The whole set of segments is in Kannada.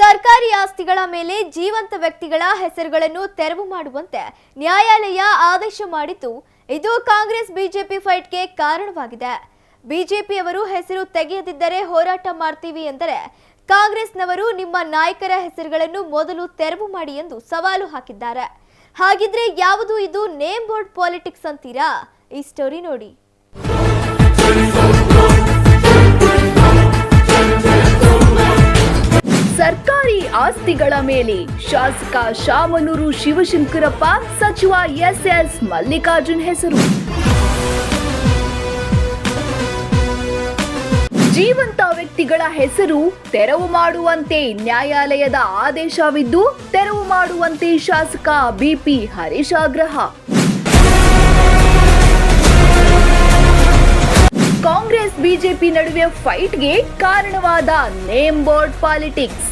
ಸರ್ಕಾರಿ ಆಸ್ತಿಗಳ ಮೇಲೆ ಜೀವಂತ ವ್ಯಕ್ತಿಗಳ ಹೆಸರುಗಳನ್ನು ತೆರವು ಮಾಡುವಂತೆ ನ್ಯಾಯಾಲಯ ಆದೇಶ ಮಾಡಿತು ಇದು ಕಾಂಗ್ರೆಸ್ ಬಿಜೆಪಿ ಫೈಟ್ಗೆ ಕಾರಣವಾಗಿದೆ. ಬಿಜೆಪಿಯವರು ಹೆಸರು ತೆಗೆಯದಿದ್ದರೆ ಹೋರಾಟ ಮಾಡ್ತೀವಿ ಎಂದರೆ, ಕಾಂಗ್ರೆಸ್ನವರು ನಿಮ್ಮ ನಾಯಕರ ಹೆಸರುಗಳನ್ನು ಮೊದಲು ತೆರವು ಮಾಡಿ ಎಂದು ಸವಾಲು ಹಾಕಿದ್ದಾರೆ. ಹಾಗಿದ್ರೆ ಯಾವುದು ಇದು ನೇಮ್ ಬೋರ್ಡ್ ಪಾಲಿಟಿಕ್ಸ್ ಅಂತೀರಾ? ಈ ಸ್ಟೋರಿ ನೋಡಿ. ಸರ್ಕಾರಿ ಆಸ್ತಿಗಳ ಮೇಲೆ ಶಾಸಕ ಶಾಮನೂರು ಶಿವಶಂಕರಪ್ಪ, ಸಚಿವ ಎಸ್ಎಸ್ ಮಲ್ಲಿಕಾರ್ಜುನ್ ಹೆಸರು. ಜೀವಂತ ವ್ಯಕ್ತಿಗಳ ಹೆಸರು ತೆರವು ಮಾಡುವಂತೆ ನ್ಯಾಯಾಲಯದ ಆದೇಶವಿದ್ದು, ತೆರವು ಮಾಡುವಂತೆ ಶಾಸಕ ಬಿಪಿ ಹರೀಶ್ ಆಗ್ರಹ. ಕಾಂಗ್ರೆಸ್, ಬಿಜೆಪಿ ನಡುವೆ ಫೈಟ್ಗೆ ಕಾರಣವಾದ ನೇಮ್ ಬೋರ್ಡ್ ಪಾಲಿಟಿಕ್ಸ್.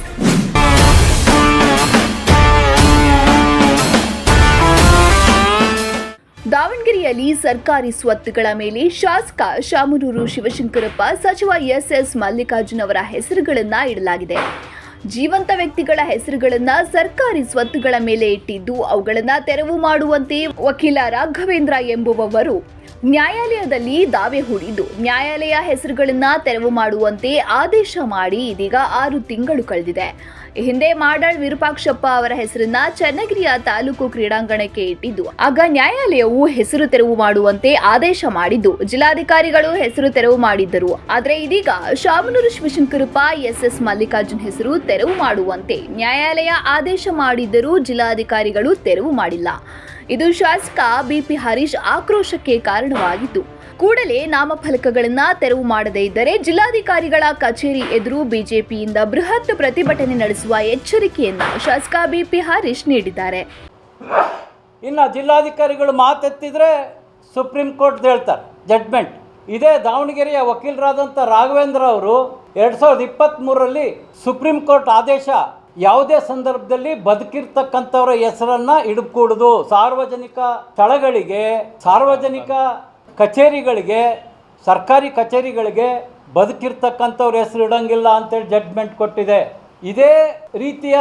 ದಾವಣಗೆರೆಯಲ್ಲಿ ಸರ್ಕಾರಿ ಸ್ವತ್ತುಗಳ ಮೇಲೆ ಶಾಸಕ ಶಾಮನೂರು ಶಿವಶಂಕರಪ್ಪ, ಸಚಿವ ಎಸ್ಎಸ್ ಮಲ್ಲಿಕಾರ್ಜುನ್ ಅವರ ಹೆಸರುಗಳನ್ನ ಇಡಲಾಗಿದೆ. ಜೀವಂತ ವ್ಯಕ್ತಿಗಳ ಹೆಸರುಗಳನ್ನ ಸರ್ಕಾರಿ ಸ್ವತ್ತುಗಳ ಮೇಲೆ ಇಟ್ಟಿದ್ದು, ಅವುಗಳನ್ನ ತೆರವು ಮಾಡುವಂತೆ ವಕೀಲ ರಾಘವೇಂದ್ರ ಎಂಬುವವರು ನ್ಯಾಯಾಲಯದಲ್ಲಿ ದಾವೆ ಹೂಡಿದ್ದು, ನ್ಯಾಯಾಲಯ ಹೆಸರುಗಳನ್ನ ತೆರವು ಮಾಡುವಂತೆ ಆದೇಶ ಮಾಡಿ ಇದೀಗ ಆರು ತಿಂಗಳು ಕಳೆದಿದೆ. ಹಿಂದೆ ಮಾಡಾಳ್ ವಿರೂಪಾಕ್ಷಪ್ಪ ಅವರ ಹೆಸರನ್ನ ಚನ್ನಗಿರಿಯ ತಾಲೂಕು ಕ್ರೀಡಾಂಗಣಕ್ಕೆ ಇಟ್ಟಿದ್ದು. ಆಗ ನ್ಯಾಯಾಲಯವು ಹೆಸರು ತೆರವು ಮಾಡುವಂತೆ ಆದೇಶ ಮಾಡಿದ್ದು. ಜಿಲ್ಲಾಧಿಕಾರಿಗಳು ಹೆಸರು ತೆರವು ಮಾಡಿದ್ದರು. ಆದರೆ ಇದೀಗ ಶಾಮನೂರು ಶಿವಶಂಕರಪ್ಪ, ಎಸ್ಎಸ್ ಮಲ್ಲಿಕಾರ್ಜುನ್ ಹೆಸರು ತೆರವು ಮಾಡುವಂತೆ ನ್ಯಾಯಾಲಯ ಆದೇಶ ಮಾಡಿದ್ದರೂ ಜಿಲ್ಲಾಧಿಕಾರಿಗಳು ತೆರವು ಮಾಡಿಲ್ಲ. ಇದು ಶಾಸಕ ಬಿಪಿ ಹರೀಶ್ ಆಕ್ರೋಶಕ್ಕೆ ಕಾರಣವಾಗಿತ್ತು. ಕೂಡಲೇ ನಾಮಫಲಕಗಳನ್ನು ತೆರವು ಮಾಡದೇ ಇದ್ದರೆ ಜಿಲ್ಲಾಧಿಕಾರಿಗಳ ಕಚೇರಿ ಎದುರು ಬಿಜೆಪಿಯಿಂದ ಬೃಹತ್ ಪ್ರತಿಭಟನೆ ನಡೆಸುವ ಎಚ್ಚರಿಕೆಯನ್ನು ಶಾಸಕ ಬಿಪಿ ಹರೀಶ್ ನೀಡಿದ್ದಾರೆ. ಇನ್ನು ಜಿಲ್ಲಾಧಿಕಾರಿಗಳು ಮಾತೆತ್ತಿದ್ರೆ ಸುಪ್ರೀಂ ಕೋರ್ಟ್ ಹೇಳ್ತಾರೆ ಜಡ್ಮೆಂಟ್ ಇದೇ ದಾವಣಗೆರೆಯ ವಕೀಲರಾದಂಥ ರಾಘವೇಂದ್ರ ಅವರು ಎರಡು ಸಾವಿರದ ಇಪ್ಪತ್ತ್ಮೂರರಲ್ಲಿ ಸುಪ್ರೀಂ ಕೋರ್ಟ್ ಆದೇಶ ಯಾವುದೇ ಸಂದರ್ಭದಲ್ಲಿ ಬದುಕಿರ್ತಕ್ಕಂಥವರ ಹೆಸರನ್ನು ಹಿಡ್ಕೂಡುದು. ಸಾರ್ವಜನಿಕ ಸ್ಥಳಗಳಿಗೆ ಸಾರ್ವಜನಿಕ ಕಚೇರಿಗಳಿಗೆ, ಸರ್ಕಾರಿ ಕಚೇರಿಗಳಿಗೆ ಬದುಕಿರ್ತಕ್ಕಂಥವ್ರ ಹೆಸರು ಇಡಂಗಿಲ್ಲ ಅಂತೇಳಿ ಜಡ್ಮೆಂಟ್ ಕೊಟ್ಟಿದೆ. ಇದೇ ರೀತಿಯ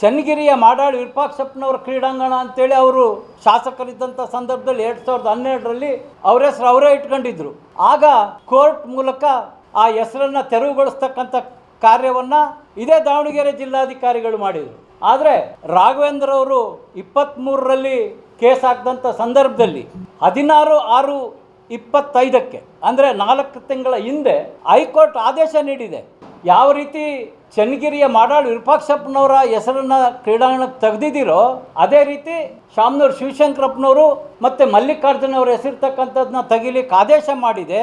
ಚನ್ನಗಿರಿಯ ಮಾಡಾಳು ವಿರೂಪಾಕ್ಷಪ್ಪನವರ ಕ್ರೀಡಾಂಗಣ ಅಂತೇಳಿ ಅವರು ಶಾಸಕರಿದ್ದಂಥ ಸಂದರ್ಭದಲ್ಲಿ ಎರಡು ಸಾವಿರದ ಹನ್ನೆರಡರಲ್ಲಿ ಅವ್ರ ಹೆಸರು ಅವರೇ ಇಟ್ಕೊಂಡಿದ್ರು. ಆಗ ಕೋರ್ಟ್ ಮೂಲಕ ಆ ಹೆಸರನ್ನು ತೆರವುಗೊಳಿಸ್ತಕ್ಕಂಥ ಕಾರ್ಯವನ್ನು ಇದೇ ದಾವಣಗೆರೆ ಜಿಲ್ಲಾಧಿಕಾರಿಗಳು ಮಾಡಿದರು. ಆದರೆ ರಾಘವೇಂದ್ರ ಅವರು ಇಪ್ಪತ್ತ್ಮೂರರಲ್ಲಿ ಕೇಸ್ ಹಾಕಿದಂಥ ಸಂದರ್ಭದಲ್ಲಿ ಹದಿನಾರು ಆರು ಇಪ್ಪತ್ತೈದಕ್ಕೆ, ಅಂದರೆ ನಾಲ್ಕು ತಿಂಗಳ ಹಿಂದೆ ಹೈಕೋರ್ಟ್ ಆದೇಶ ನೀಡಿದೆ. ಯಾವ ರೀತಿ ಚನ್ನಗಿರಿಯ ಮಾಡಾಳ್ ವಿರೂಪಾಕ್ಷಪ್ಪನವರ ಹೆಸರನ್ನು ಕ್ರೀಡಾಂಗಣಕ್ಕೆ ತೆಗೆದಿದ್ದೀರೋ, ಅದೇ ರೀತಿ ಶಾಮನೂರು ಶಿವಶಂಕರಪ್ಪನವರು ಮತ್ತು ಮಲ್ಲಿಕಾರ್ಜುನ ಅವರ ಹೆಸರಿರ್ತಕ್ಕಂಥದ್ದನ್ನ ತೆಗಿಲಿಕ್ಕೆ ಆದೇಶ ಮಾಡಿದೆ.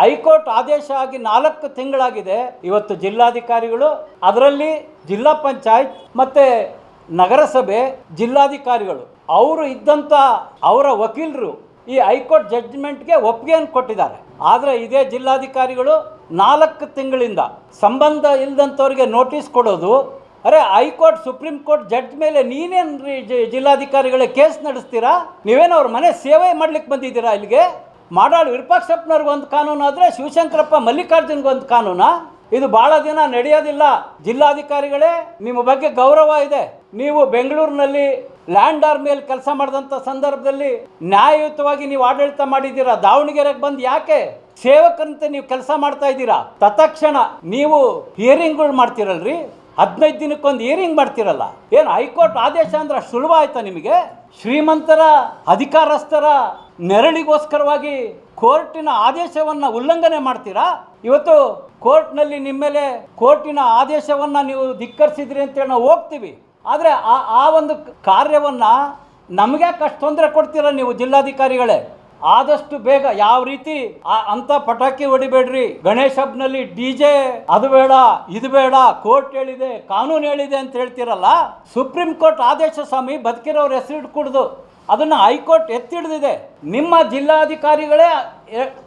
ಹೈಕೋರ್ಟ್ ಆದೇಶ ಆಗಿ ನಾಲ್ಕು ತಿಂಗಳಾಗಿದೆ. ಇವತ್ತು ಜಿಲ್ಲಾಧಿಕಾರಿಗಳು, ಅದರಲ್ಲಿ ಜಿಲ್ಲಾ ಪಂಚಾಯತ್ ಮತ್ತು ನಗರಸಭೆ ಜಿಲ್ಲಾಧಿಕಾರಿಗಳು, ಅವರು ಇದ್ದಂಥ ಅವರ ವಕೀಲರು ಈ ಹೈಕೋರ್ಟ್ ಜಡ್ಜ್ಮೆಂಟ್ಗೆ ಒಪ್ಪಿಗೆಯನ್ನು ಕೊಟ್ಟಿದ್ದಾರೆ. ಆದರೆ ಇದೇ ಜಿಲ್ಲಾಧಿಕಾರಿಗಳು ನಾಲ್ಕು ತಿಂಗಳಿಂದ ಸಂಬಂಧ ಇಲ್ಲದಂಥವ್ರಿಗೆ ನೋಟಿಸ್ ಕೊಡೋದು. ಅರೆ ಹೈಕೋರ್ಟ್, ಸುಪ್ರೀಂ ಕೋರ್ಟ್ ಜಡ್ಜ್ ಮೇಲೆ ನೀನೇನು ಜಿಲ್ಲಾಧಿಕಾರಿಗಳೇ ಕೇಸ್ ನಡೆಸ್ತೀರಾ? ನೀವೇನು ಅವ್ರ ಮನೆ ಸೇವೆ ಮಾಡ್ಲಿಕ್ಕೆ ಬಂದಿದ್ದೀರಾ ಇಲ್ಲಿಗೆ? ಮಾಡಾಳು ವಿರೂಪಾಕ್ಷಪ್ಪನವ್ರಿಗೆ ಒಂದು ಕಾನೂನು ಆದರೆ ಶಿವಶಂಕರಪ್ಪ ಮಲ್ಲಿಕಾರ್ಜುನ್ಗೆ ಒಂದು ಕಾನೂನಾ? ಇದು ಭಾಳ ದಿನ ನಡೆಯೋದಿಲ್ಲ. ಜಿಲ್ಲಾಧಿಕಾರಿಗಳೇ, ನಿಮ್ಮ ಬಗ್ಗೆ ಗೌರವ ಇದೆ. ನೀವು ಬೆಂಗಳೂರಿನಲ್ಲಿ ಲ್ಯಾಂಡ್ ಮೇಲೆ ಕೆಲಸ ಮಾಡಿದಂಥ ಸಂದರ್ಭದಲ್ಲಿ ನ್ಯಾಯಯುತವಾಗಿ ನೀವು ಆಡಳಿತ ಮಾಡಿದ್ದೀರಾ? ದಾವಣಗೆರೆಗೆ ಬಂದು ಯಾಕೆ? ಸೇವಕರಂತೆ ನೀವು ಕೆಲಸ ಮಾಡ್ತಾ ಇದ್ದೀರಾ? ತತ್ಕ್ಷಣ ನೀವು ಹಿಯರಿಂಗ್ಗಳು ಮಾಡ್ತೀರಲ್ರಿ? ಹದಿನೈದು ದಿನಕ್ಕೊಂದು ಹಿಯರಿಂಗ್ ಮಾಡ್ತಿರಲ್ಲ? ಏನು ಹೈಕೋರ್ಟ್ ಆದೇಶ ಅಂದ್ರೆ ಸುಲಭ ಆಯ್ತಾ ನಿಮಗೆ? ಶ್ರೀಮಂತರ ಅಧಿಕಾರಸ್ಥರ ನೆರಳಿಗೋಸ್ಕರವಾಗಿ ಕೋರ್ಟಿನ ಆದೇಶವನ್ನು ಉಲ್ಲಂಘನೆ ಮಾಡ್ತೀರಾ? ಇವತ್ತು ಕೋರ್ಟ್ನಲ್ಲಿ ನಿಮ್ಮ ಮೇಲೆ ಕೋರ್ಟಿನ ಆದೇಶವನ್ನು ನೀವು ಧಿಕ್ಕರಿಸಿದ್ರಿ ಅಂತೇಳಿ ನಾವು ಹೋಗ್ತೀವಿ. ಆದರೆ ಆ ಆ ಒಂದು ಕಾರ್ಯವನ್ನು ನಮಗೆ ಅಷ್ಟು ತೊಂದರೆ ಕೊಡ್ತೀರ ನೀವು ಜಿಲ್ಲಾಧಿಕಾರಿಗಳೇ? ಆದಷ್ಟು ಬೇಗ ಯಾವ ರೀತಿ ಅಂತ ಪಟಾಕಿ ಹೊಡಿಬೇಡ್ರಿ. ಗಣೇಶ ಹಬ್ಬನಲ್ಲಿ ಡಿ ಜೆ ಅದು ಬೇಡ, ಇದು ಬೇಡ, ಕೋರ್ಟ್ ಹೇಳಿದೆ, ಕಾನೂನು ಹೇಳಿದೆ ಅಂತ ಹೇಳ್ತೀರಲ್ಲ? ಸುಪ್ರೀಂ ಕೋರ್ಟ್ ಆದೇಶ ಸ್ವಾಮಿ ಬದುಕಿರೋರು ಹೆಸರು ಕುಡ್ದು ಅದನ್ನು ಹೈಕೋರ್ಟ್ ಎತ್ತಿಡ್ದಿದೆ. ನಿಮ್ಮ ಜಿಲ್ಲಾಧಿಕಾರಿಗಳೇ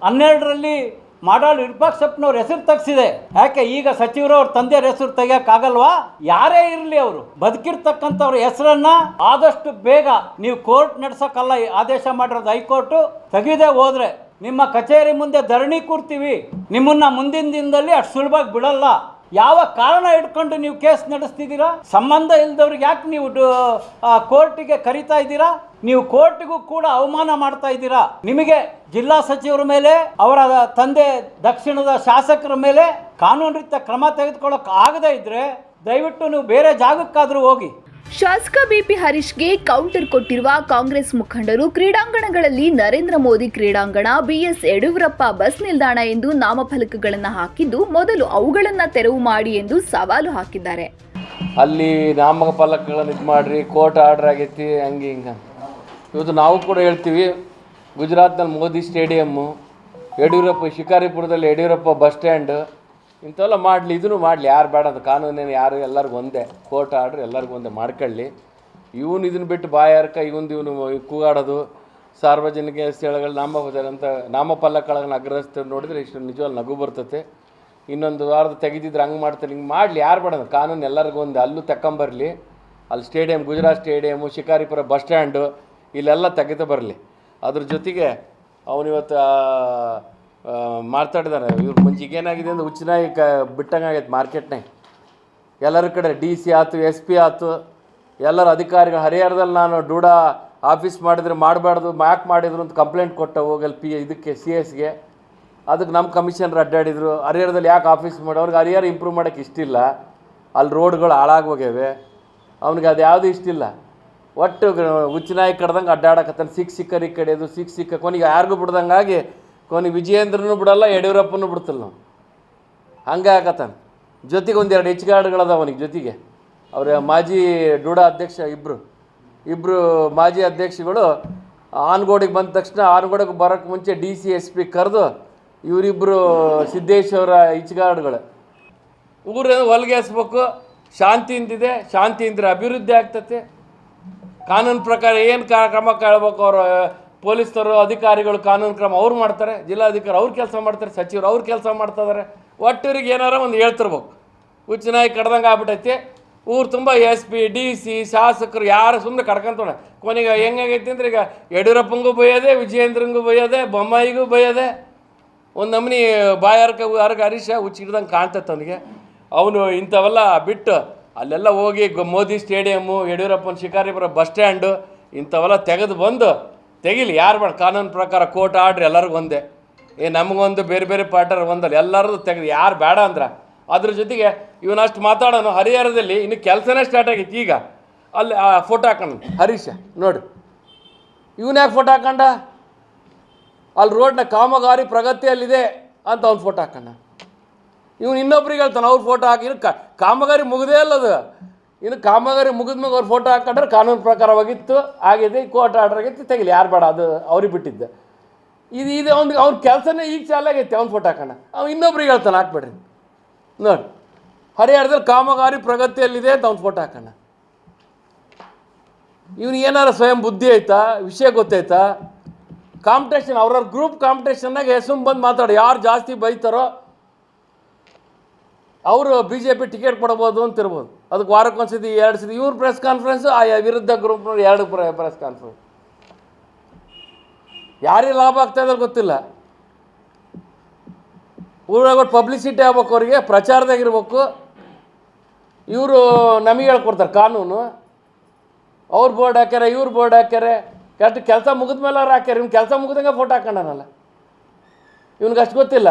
ಹನ್ನೆರಡರಲ್ಲಿ ಮಾಡಾಳು ವಿರೂಪಾಕ್ಷಪ್ಪನವ್ರ ಹೆಸರು ತೆಗ್ಸಿದೆ. ಯಾಕೆ, ಈಗ ಸಚಿವರು ಅವ್ರ ತಂದೆಯವ್ರ ಹೆಸರು ತೆಗಿಯಕ್ಕಾಗಲ್ವಾ ಯಾರೇ ಇರಲಿ ಅವರು, ಬದುಕಿರ್ತಕ್ಕಂಥವ್ರ ಹೆಸರನ್ನ ಆದಷ್ಟು ಬೇಗ ನೀವು ಕೋರ್ಟ್ ನಡೆಸೋಕ್ಕಲ್ಲ ಆದೇಶ ಮಾಡಿರೋದು ಹೈಕೋರ್ಟು. ತೆಗೆದೇ ಹೋದ್ರೆ, ನಿಮ್ಮ ಕಚೇರಿ ಮುಂದೆ ಧರಣಿ ಕೂರ್ತೀವಿ. ನಿಮ್ಮನ್ನ ಮುಂದಿನ ದಿನದಲ್ಲಿ ಅಷ್ಟು ಸುಲಭವಾಗಿ ಬಿಡಲ್ಲ. ಯಾವ ಕಾರಣ ಇಟ್ಕೊಂಡು ನೀವು ಕೇಸ್ ನಡೆಸ್ತಿದ್ದೀರಾ? ಸಂಬಂಧ ಇಲ್ಲದವ್ರಿಗೆ ಯಾಕೆ ನೀವು ಕೋರ್ಟಿಗೆ ಕರಿತಾ ಇದ್ದೀರಾ? ನೀವು ಕೋರ್ಟ್ಗೂ ಕೂಡ ಅವಮಾನ ಮಾಡ್ತಾ ಇದ್ದೀರಾ? ನಿಮಗೆ ಜಿಲ್ಲಾ ಸಚಿವರ ಮೇಲೆ, ಅವರ ತಂದೆ ದಕ್ಷಿಣದ ಶಾಸಕರ ಮೇಲೆ ಕಾನೂನು ರೀತಿಯ ಕ್ರಮ ತೆಗೆದುಕೊಳ್ಳೋಕೆ ಆಗದೇ ಇದ್ರೆ ದಯವಿಟ್ಟು ನೀವು ಬೇರೆ ಜಾಗಕ್ಕಾದರೂ ಹೋಗಿ. ಶಾಸಕ ಬಿಪಿ ಹರೀಶ್ಗೆ ಕೌಂಟರ್ ಕೊಟ್ಟಿರುವ ಕಾಂಗ್ರೆಸ್ ಮುಖಂಡರು ಕ್ರೀಡಾಂಗಣಗಳಲ್ಲಿ ನರೇಂದ್ರ ಮೋದಿ ಕ್ರೀಡಾಂಗಣ, ಬಿಎಸ್ ಯಡಿಯೂರಪ್ಪ ಬಸ್ ನಿಲ್ದಾಣ ಎಂದು ನಾಮಫಲಕಗಳನ್ನು ಹಾಕಿದ್ದು ಮೊದಲು ಅವುಗಳನ್ನು ತೆರವು ಮಾಡಿ ಎಂದು ಸವಾಲು ಹಾಕಿದ್ದಾರೆ. ಅಲ್ಲಿ ನಾಮಫಲಕಗಳನ್ನು ಇದು ಮಾಡ್ರಿ, ಕೋರ್ಟ್ ಆರ್ಡರ್ ಆಗೈತಿ, ಹಂಗೆ ಹಿಂಗೆ. ಇವತ್ತು ನಾವು ಕೂಡ ಹೇಳ್ತೀವಿ, ಗುಜರಾತ್ನಲ್ಲಿ ಮೋದಿ ಸ್ಟೇಡಿಯಮ್ಮು, ಯಡಿಯೂರಪ್ಪ, ಶಿಕಾರಿಪುರದಲ್ಲಿ ಯಡಿಯೂರಪ್ಪ ಬಸ್ ಸ್ಟ್ಯಾಂಡ್ ಇಂಥವೆಲ್ಲ ಮಾಡಲಿ, ಇದನ್ನು ಮಾಡಲಿ. ಯಾರು ಬೇಡ ಅದು ಕಾನೂನೇನು ಯಾರು ಎಲ್ಲರಿಗೂ ಒಂದೇ. ಕೋರ್ಟ್ ಆರ್ಡ್ರ್ ಎಲ್ಲರಿಗೂ ಒಂದೇ. ಮಾಡ್ಕೊಳ್ಳಿ. ಇವನು ಇದನ್ನು ಬಿಟ್ಟು ಬಾಯಾರ್ಕ ಇವನು ಇವನು ಕೂಗಾಡೋದು. ಸಾರ್ವಜನಿಕ ಸ್ಥಳಗಳು ನಾಮ ಅಂತ ನಾಮಫಲಕಗಳನ್ನು ಅಗ್ರಹಿಸ್ತ ನೋಡಿದರೆ ಇಷ್ಟು ನಿಜವಾಗ್ಲು ನಗು ಬರ್ತತೆ. ಇನ್ನೊಂದು ವಾರದ ತೆಗೆದಿದ್ರೆ ಹಂಗೆ ಮಾಡ್ತಾರೆ, ಹಿಂಗೆ ಮಾಡಲಿ. ಯಾರು ಬೇಡ ಕಾನೂನು ಎಲ್ಲರಿಗೂ ಒಂದು. ಅಲ್ಲೂ ತಕ್ಕಂಬರಲಿ. ಅಲ್ಲಿ stadium, Gujarat stadium Shikaripura bus stand, ಇಲ್ಲೆಲ್ಲ ತೆಗೆದು ಬರಲಿ. ಅದ್ರ ಜೊತೆಗೆ ಅವನಿವತ್ತು ಮಾತಾಡಿದಾರೆ ಇವ್ರ ಮುಂಚೆಗೆ ಏನಾಗಿದೆ ಅಂದ್ರೆ ಹುಚ್ಚನಾಗಿ ಕ ಬಿಟ್ಟಂಗಾಗೈತೆ ಮಾರ್ಕೆಟ್ನಾಗ ಎಲ್ಲರ ಕಡೆ ಡಿ ಸಿ ಆಯ್ತು, ಎಸ್ ಪಿ ಆಯ್ತು. ಎಲ್ಲರ ಅಧಿಕಾರಿಗಳು ಹರಿಹರದಲ್ಲಿ ನಾನು ಡೂಡಾ ಆಫೀಸ್ ಮಾಡಿದ್ರೆ ಮಾಡಬಾರ್ದು ಮ್ಯಾಕ್ ಮಾಡಿದ್ರು ಅಂತ ಕಂಪ್ಲೇಂಟ್ ಕೊಟ್ಟ ಹೋಗಲ್ಲಿ ಪಿ ಇದಕ್ಕೆ, ಸಿ ಎಸ್ಗೆ. ಅದಕ್ಕೆ ನಮ್ಮ ಕಮಿಷನರ್ ಅಡ್ಡಾಡಿದ್ರು. ಹರಿಹರದಲ್ಲಿ ಯಾಕೆ ಆಫೀಸ್ ಮಾಡಿ, ಅವ್ರಿಗೆ ಹರಿಹರ ಇಂಪ್ರೂವ್ ಮಾಡೋಕ್ಕೆ ಇಷ್ಟಿಲ್ಲ ಅಲ್ಲಿ ರೋಡ್ಗಳು ಹಾಳಾಗಿ ಹೋಗ್ಯಾವೆ. ಅವ್ನಿಗೆ ಅದು ಯಾವುದೂ ಇಷ್ಟಿಲ್ಲ ಒಟ್ಟು ಹುಚ್ಚನಾಯಿ ಕಡ್ದಂಗೆ ಅಡ್ಡಾಡಕತ್ತಾನೆ. ಸಿಕ್ಕ ಸಿಕ್ಕರಿ ಕಡೆಯೋದು ಸಿಕ್ಕ ಸಿಕ್ಕ ಕೊನೆಗೆ ಯಾರಿಗೂ ಬಿಡ್ದಂಗಾಗಿ ಕೊನೆಗೆ ವಿಜಯೇಂದ್ರನೂ ಬಿಡಲ್ಲ, ಯಡಿಯೂರಪ್ಪನೂ ಬಿಡ್ತಿಲ್ಲ ನಾವು ಹಂಗೆ ಆಗತ್ತಾನೆ. ಜೊತೆಗೆ ಒಂದೆರಡು ಹೆಚ್ ಗಾರ್ಡ್ಗಳದ ಅವನಿಗೆ ಜೊತೆಗೆ. ಅವರ ಮಾಜಿ ಡೂಡಾ ಅಧ್ಯಕ್ಷ ಇಬ್ಬರು ಇಬ್ಬರು ಮಾಜಿ ಅಧ್ಯಕ್ಷಗಳು ಆನ್ಗೋಡಿಗೆ ಬಂದ ತಕ್ಷಣ ಆನ್ಗೋಡಿಗೆ ಬರೋಕ್ಕೆ ಮುಂಚೆ ಡಿ ಸಿ ಎಸ್ ಪಿ ಕರೆದು ಇವರಿಬ್ಬರು ಸಿದ್ದೇಶ್ವರ ಇಚ್ಗಾರ್ಡ್ಗಳು ಊರೇನು ಹೊಲ್ಗೆಸ್ಬೇಕು ಶಾಂತಿಯಿಂದಿದೆ ಶಾಂತಿಯಿಂದ ಅಭಿವೃದ್ಧಿ ಆಗ್ತತೆ. ಕಾನೂನು ಪ್ರಕಾರ ಏನು ಕ್ರಮ ಕೇಳ್ಬೇಕು ಅವರು? ಪೊಲೀಸರು ಅಧಿಕಾರಿಗಳು ಕಾನೂನು ಕ್ರಮ ಅವ್ರು ಮಾಡ್ತಾರೆ, ಜಿಲ್ಲಾಧಿಕಾರಿ ಅವ್ರು ಕೆಲಸ ಮಾಡ್ತಾರೆ, ಸಚಿವರು ಅವ್ರು ಕೆಲಸ ಮಾಡ್ತಾಯಿದ್ದಾರೆ ಒಟ್ಟೂರಿಗೆ ಏನಾರ ಒಂದು ಹೇಳ್ತಿರ್ಬೇಕು. ಹುಚ್ಚನಾಯಿ ಕಡ್ದಂಗೆ ಆಗ್ಬಿಟ್ಟೈತಿ. ಊರು ತುಂಬ ಎಸ್ ಪಿ, ಡಿ ಸಿ, ಶಾಸಕರು ಯಾರು ಸುಮ್ಮನೆ ಕಡ್ಕೊಂತೋಣ ಕೊನೆಗೆ ಹೆಂಗಾಗೈತಿ ಅಂದ್ರೆ ಈಗ ಯಡಿಯೂರಪ್ಪಂಗೂ ಬೈಯೋದೆ, ವಿಜಯೇಂದ್ರಂಗೂ ಬೈಯೋದೆ, ಬೊಮ್ಮಾಯಿಗೂ ಬೈಯೋದೆ. ಒಂದು ನಮೂನಿ ಬಾಯಾರ್ಕ, ಯಾರ್ಗ ಹರೀಶ ಹುಚ್ಚಿಡ್ದಂಗೆ ಕಾಣ್ತೈತೆ ಅವನಿಗೆ. ಅವನು ಇಂಥವೆಲ್ಲ ಬಿಟ್ಟು ಅಲ್ಲೆಲ್ಲ ಹೋಗಿ ಮೋದಿ ಸ್ಟೇಡಿಯಮ್ಮು, ಯಡಿಯೂರಪ್ಪನ ಶಿಕಾರಿಪುರ ಬಸ್ ಸ್ಟ್ಯಾಂಡು ಇಂಥವೆಲ್ಲ ತೆಗೆದು ಬಂದು ತೆಗಿಲಿ, ಯಾರು ಬೇಡ ಕಾನೂನು ಪ್ರಕಾರ ಕೋರ್ಟ್ ಆರ್ಡ್ರ್ ಎಲ್ಲರಿಗೂ ಒಂದೇ. ಏ, ನಮಗೊಂದು, ಬೇರೆ ಬೇರೆ ಪಾರ್ಟರ್ ಒಂದಲ್ಲ ಎಲ್ಲರದು ತೆಗೆದು, ಯಾರು ಬೇಡ ಅಂದ್ರೆ. ಅದ್ರ ಜೊತೆಗೆ ಇವನಷ್ಟು ಮಾತಾಡೋನು ಹರಿಹರದಲ್ಲಿ ಇನ್ನು ಕೆಲಸನೇ ಸ್ಟಾರ್ಟ್ ಆಗೈತಿ ಈಗ. ಅಲ್ಲಿ ಫೋಟೋ ಹಾಕೊಂಡು. ಹರೀಶ, ನೋಡಿ. ಇವನು ಯಾಕೆ ಫೋಟೋ ಹಾಕೊಂಡ? ಅಲ್ಲಿ ರೋಡ್ನ ಕಾಮಗಾರಿ ಪ್ರಗತಿಯಲ್ಲಿದೆ ಅಂತ ಅವ್ನು ಫೋಟೋ ಹಾಕೊಂಡ. ಇವನು ಇನ್ನೊಬ್ರಿಗೆ ಹೇಳ್ತಾನೆ, ಅವ್ರು ಫೋಟೋ ಹಾಕಿ ಕಾಮಗಾರಿ ಮುಗದೇ ಅಲ್ಲದು ಇನ್ನು ಕಾಮಗಾರಿ ಮುಗಿದ್ಮೇಲೆ ಅವ್ರು ಫೋಟೋ ಹಾಕೊಂಡ್ರೆ ಕಾನೂನು ಪ್ರಕಾರವಾಗಿತ್ತು, ಆಗಿದೆ ಕೋರ್ಟ್ ಆರ್ಡರ್ ಆಗಿತ್ತು, ತೆಗಿಲಿ. ಯಾರು ಬೇಡ, ಅದು ಅವ್ರಿಗೆ ಬಿಟ್ಟಿದ್ದೆ. ಇದು ಇದು ಅವ್ನಿಗೆ, ಅವ್ನ ಕೆಲಸನೇ ಈಗ ಚಾಲಾಗೈತಿ ಅವ್ನು ಫೋಟೋ ಹಾಕೋಣ. ಅವ್ನು ಇನ್ನೊಬ್ರಿಗೆ ಹೇಳ್ತಾನೆ, ಹಾಕ್ಬೇಡ್ರಿ ನೋಡಿ, ಹರಿಹರದಲ್ಲಿ ಕಾಮಗಾರಿ ಪ್ರಗತಿಯಲ್ಲಿದೆ ಅಂತ ಅವ್ನು ಫೋಟೋ ಹಾಕೋಣ. ಇವನು ಏನಾರ ಸ್ವಯಂ ಬುದ್ಧಿ ಐತಾ? ವಿಷಯ ಗೊತ್ತಾಯ್ತಾ ಕಾಂಪಿಟೇಷನ್ ಅವ್ರವ್ರ ಗ್ರೂಪ್ ಕಾಂಪಿಟೇಷನ್ನಾಗ ಹೆಸರು ಬಂದು ಮಾತಾಡಿ. ಯಾರು ಜಾಸ್ತಿ ಬೈತಾರೋ, ಅವರು ಬಿ ಜೆ ಪಿ ಟಿಕೆಟ್ ಕೊಡ್ಬೋದು ಅಂತ ಅದಕ್ಕೆ ವಾರಕ್ಕೊಂದ್ಸತಿ ಎರಡು ಸತಿ, ಇವ್ರ ಪ್ರೆಸ್ ಕಾನ್ಫರೆನ್ಸು ಆ ವಿರುದ್ಧ ಗ್ರೂಪ್ನವ್ರು ಎರಡು ಪ್ರೆಸ್ ಕಾನ್ಫರೆನ್ಸ್ ಯಾರಿಗೆ ಲಾಭ ಆಗ್ತಾ ಇದ್ರೆ ಗೊತ್ತಿಲ್ಲ. ಊರಾಗ ಪಬ್ಲಿಸಿಟಿ ಆಗ್ಬೇಕು ಅವರಿಗೆ ಪ್ರಚಾರದಾಗಿರ್ಬೇಕು ಇವರು ನಮಗೆ ಹೇಳ್ಕೊಡ್ತಾರೆ, ಕಾನೂನು. ಅವ್ರು ಬೋರ್ಡ್ ಹಾಕ್ಯಾರೆ, ಇವ್ರು ಬೋರ್ಡ್ ಹಾಕ್ಯಾರೆ. ಕರೆಕ್ಟ್ ಕೆಲಸ ಮುಗಿದ ಮೇಲೆ ಅವ್ರು ಹಾಕ್ಯಾರ. ಇವ್ನು ಕೆಲಸ ಮುಗಿದಂಗೆ ಫೋಟೋ ಹಾಕೊಂಡನಲ್ಲ. ಇವ್ನಿಗೆ ಅಷ್ಟು ಗೊತ್ತಿಲ್ಲ.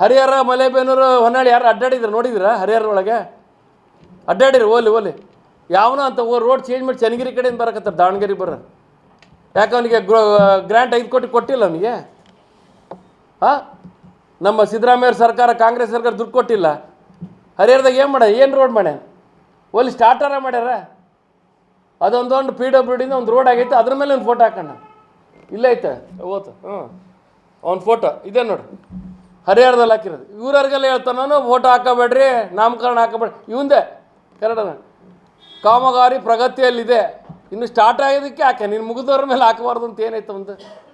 ಹರಿಹರ ಮಲೆಬೇನೂರು ಹೊನ್ನಾಳಿ ಯಾರು ಅಡ್ಡಾಡಿದ್ರು, ನೋಡಿದಿರಾ ಹರಿಹರ ಒಳಗೆ ಅಡ್ಡಾಡಿರಿ ಓಲಿ ಓಲಿ. ಯಾವನೋ ಅಂತ ಓ ರೋಡ್ ಚೇಂಜ್ ಮಾಡಿ ಚನ್ನಗಿರಿ ಕಡೆಯಿಂದ ಬರಕತ್ತಾರೆ ದಾವಣಗೆರೆ ಬರ ಯಾಕೆ ಅವನಿಗೆ ಗ್ರ್ಯಾಂಟ್ ಐದು ಕೋಟಿ ಕೊಟ್ಟಿಲ್ಲ ಅವನಿಗೆ? ಹಾಂ ನಮ್ಮ ಸಿದ್ದರಾಮಯ್ಯ ಸರ್ಕಾರ ಕಾಂಗ್ರೆಸ್ ಸರ್ಕಾರ ದುಡ್ಡು ಕೊಟ್ಟಿಲ್ಲ. ಹರಿಹರದಾಗ ಏನು ಮಾಡ ಏನು ರೋಡ್ ಮಾಡ್ಯಾನ? ಓಲಿ ಸ್ಟಾರ್ಟರ ಮಾಡ್ಯಾರ? ಅದೊಂದೊಂದು ಪಿ ಡಬ್ಲ್ಯೂ ಡಿಂದ ಒಂದು ರೋಡ್ ಆಗೈತೆ ಅದ್ರ ಮೇಲೆ ಒಂದು ಫೋಟೋ ಹಾಕೋಣ. ಇಲ್ಲ ಐತೆ? ಓತು ಹ್ಞೂ ಅವ್ನ ಫೋಟೋ ಇದೆ ನೋಡಿ. ಹರಿಹರದಲ್ಲಿ ಹಾಕಿರೋದು. ಇವ್ರವ್ರಿಗೆಲ್ಲ ಹೇಳ್ತಾನು ನಾನು ಫೋಟೋ ಹಾಕೋಬೇಡ್ರಿ ನಾಮಕರಣ ಹಾಕೋಬೇಡ್ರಿ. ಇವಂದೇ ಕನ್ನಡನ. ಕಾಮಗಾರಿ ಪ್ರಗತಿಯಲ್ಲಿದೆ. ಇನ್ನು ಸ್ಟಾರ್ಟ್ ಆಗೋದಕ್ಕೆ ಯಾಕೆ? ನೀನು ಮುಗಿದವ್ರ ಮೇಲೆ ಹಾಕಬಾರ್ದು ಅಂತ ಏನಾಯ್ತು ಒಂದು?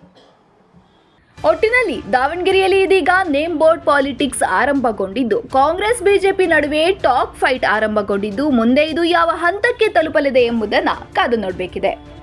ಒಟ್ಟಿನಲ್ಲಿ ದಾವಣಗೆರೆಯಲ್ಲಿ ಇದೀಗ ನೇಮ್ ಬೋರ್ಡ್ ಪಾಲಿಟಿಕ್ಸ್ ಆರಂಭಗೊಂಡಿದ್ದು. ಕಾಂಗ್ರೆಸ್, ಬಿಜೆಪಿ ನಡುವೆ ಟಾಕ್ ಫೈಟ್ ಆರಂಭಗೊಂಡಿದ್ದು. ಮುಂದೆ ಇದು ಯಾವ ಹಂತಕ್ಕೆ ತಲುಪಲಿದೆ ಎಂಬುದನ್ನು ಕಾದು ನೋಡಬೇಕಿದೆ.